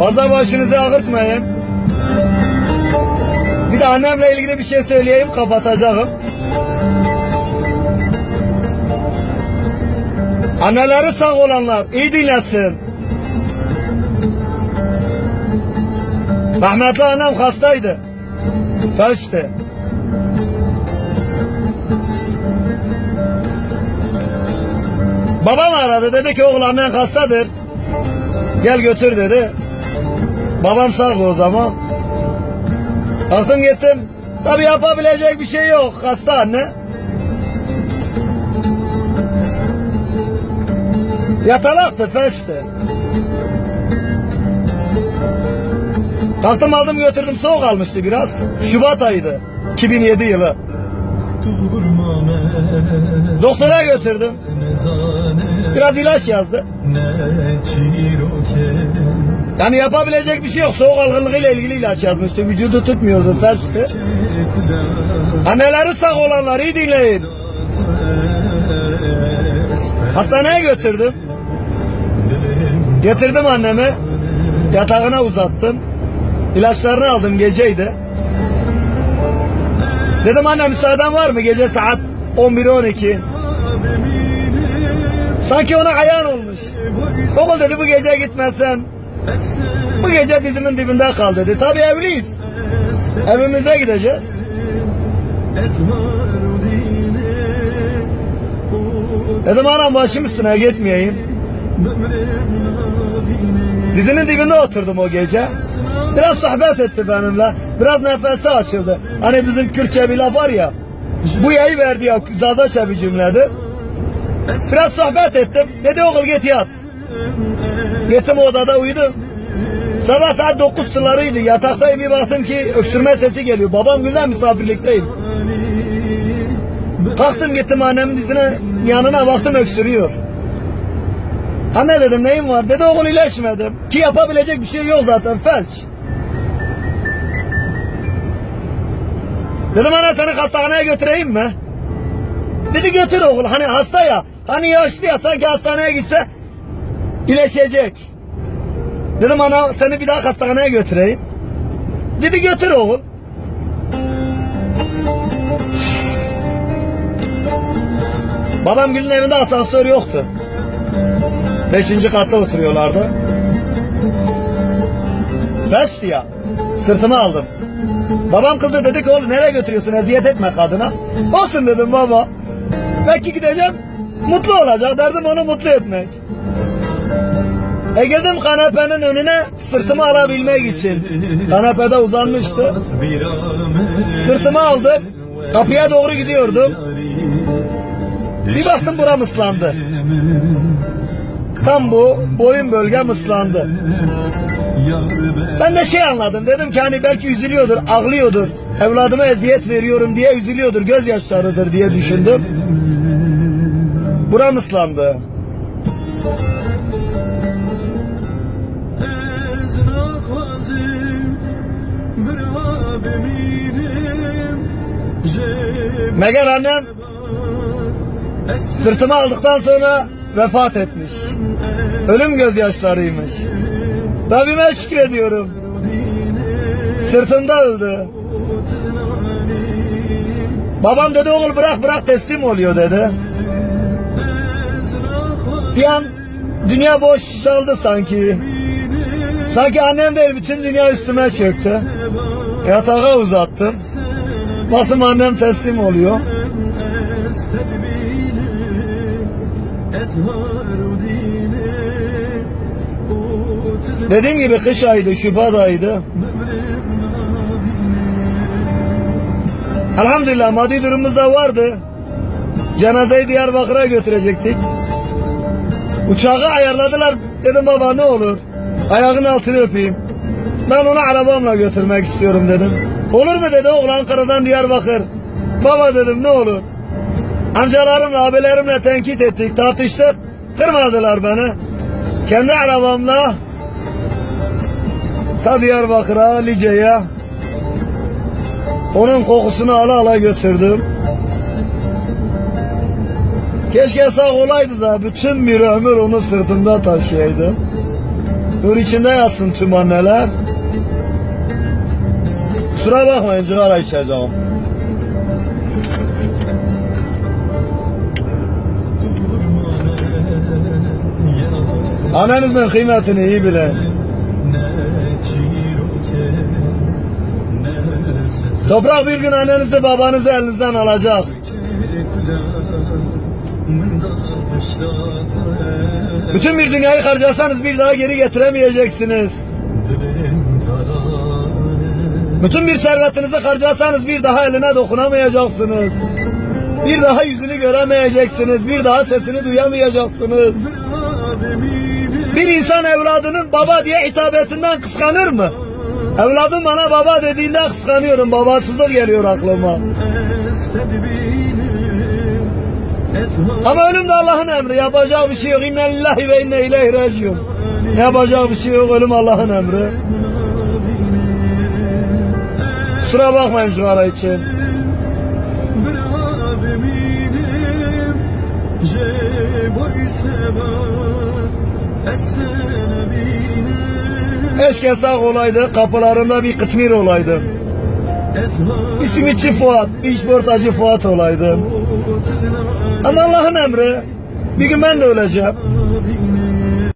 Fazla başınızı ağırtmayın. Bir de annemle ilgili bir şey söyleyeyim kapatacağım. Anneleri sağ olanlar iyi dinlesin. Rahmetli annem hastaydı. Felçti. Babam aradı dedi ki oğlan annen hastadır. Gel götür dedi. Babam sağdı o zaman. Kalktım gittim. Tabi yapabilecek bir şey yok. Hasta anne. Yatalaktı, felçti. Kalktım aldım götürdüm soğuk almıştı biraz. Şubat ayıydı. 2007 yılı. Doktora götürdüm. Biraz ilaç yazdı. Yani yapabilecek bir şey yok. Soğuk algınlığıyla ilgili ilaç yazmıştı. Vücudu tutmuyordu, ketler Anneleri sağ olanlar iyi dinleyin. Hastaneye götürdüm. Getirdim annemi. Yatağına uzattım. İlaçlarını aldım geceydi. Dedim anne müsaaden var mı? Gece saat 11-12. Sanki ona ayağın olmuş. Oğul dedi bu gece gitmezsen bu gece dizimin dibinde kal dedi. Tabii evliyiz. Evimize gideceğiz. Dedim anam başım üstüne gitmeyeyim. Dizinin dibinde oturdum o gece. Biraz sohbet etti benimle. Biraz nefesi açıldı. Hani bizim Kürtçe bir laf var ya. Bu yayı verdi ya. Zazaça bir cümledir. Biraz sohbet ettim. Dedi oğul git yat. Gittim odada uyudum. Sabah saat 9 sularıydı. Yataktayım bir baktım ki öksürme sesi geliyor. Babam günden misafirlikteyim. Kalktım gittim annemin dizine yanına baktım öksürüyor. Anne dedim neyin var? Dedi oğul iyileşmedim. Ki yapabilecek bir şey yok zaten felç. Dedim anne seni hastaneye götüreyim mi? Dedi götür oğul. Hani hasta ya. Hani yaşlı ya sanki hastaneye gitse iyileşecek. Dedim ana seni bir daha hastaneye götüreyim. Dedi götür oğul. Babam Gül'ün evinde asansör yoktu. Beşinci katta oturuyorlardı. Felçti ya. Sırtıma aldım. Babam kızı dedi ki oğlum nereye götürüyorsun eziyet etme kadına. Olsun dedim baba. Belki gideceğim mutlu olacak derdim onu mutlu etmek. E girdim kanepenin önüne sırtımı alabilmek için. Kanepede uzanmıştı. Sırtımı aldım. Kapıya doğru gidiyordum. Bir baktım buram ıslandı. Tam bu boyun bölgem ıslandı. Ben de şey anladım. Dedim ki hani belki üzülüyordur, ağlıyordur. Evladıma eziyet veriyorum diye üzülüyordur. Gözyaşlarıdır diye düşündüm. Buram ıslandı. Meğer annem sırtımı aldıktan sonra vefat etmiş. Ölüm gözyaşlarıymış. Rabbime şükrediyorum. Sırtımda öldü. Babam dedi oğul bırak bırak teslim oluyor dedi. Bir an dünya boşaldı sanki. Sanki annem değil bütün dünya üstüme çöktü. Yatağa uzattım. Baktım annem teslim oluyor. Dediğim gibi kış ayıydı, Şubat ayıydı. Elhamdülillah maddi durumumuz da vardı. Cenazeyi Diyarbakır'a götürecektik. Uçağı ayarladılar. Dedim baba ne olur. Ayağının altını öpeyim. Ben onu arabamla götürmek istiyorum dedim. Olur mu dedi oğlan Ankara'dan Diyarbakır. Baba dedim ne olur. Amcalarımla abilerimle tenkit ettik tartıştık. Kırmadılar beni. Kendi arabamla ta Diyarbakır'a Lice'ye onun kokusunu ala ala götürdüm. Keşke sağ olaydı da bütün bir ömür onu sırtımda taşıyaydım. Nur içinde yatsın tüm anneler. Kusura bakmayın cigara içeceğim. Annenizin kıymetini iyi bilin. Toprak bir gün annenizi babanızı elinizden alacak. Bütün bir dünyayı harcasanız bir daha geri getiremeyeceksiniz. Bütün bir servetinizi harcasanız bir daha eline dokunamayacaksınız. Bir daha yüzünü göremeyeceksiniz. Bir daha sesini duyamayacaksınız. Bir insan evladının baba diye hitabetinden kıskanır mı? Evladım bana baba dediğinde kıskanıyorum. Babasızlık geliyor aklıma. Ama ölüm de Allah'ın emri. Yapacak bir şey yok. İnne lillahi ve inne ileyhi raciun. Yapacak bir şey yok. Ölüm Allah'ın emri. Kusura bakmayın şu ara için. Keşke sağ olaydı. Kapılarında bir kıtmir olaydı. Simitçi Fuat, işportacı Fuat olaydı. Ama Allah'ın emri. Bir gün ben de öleceğim.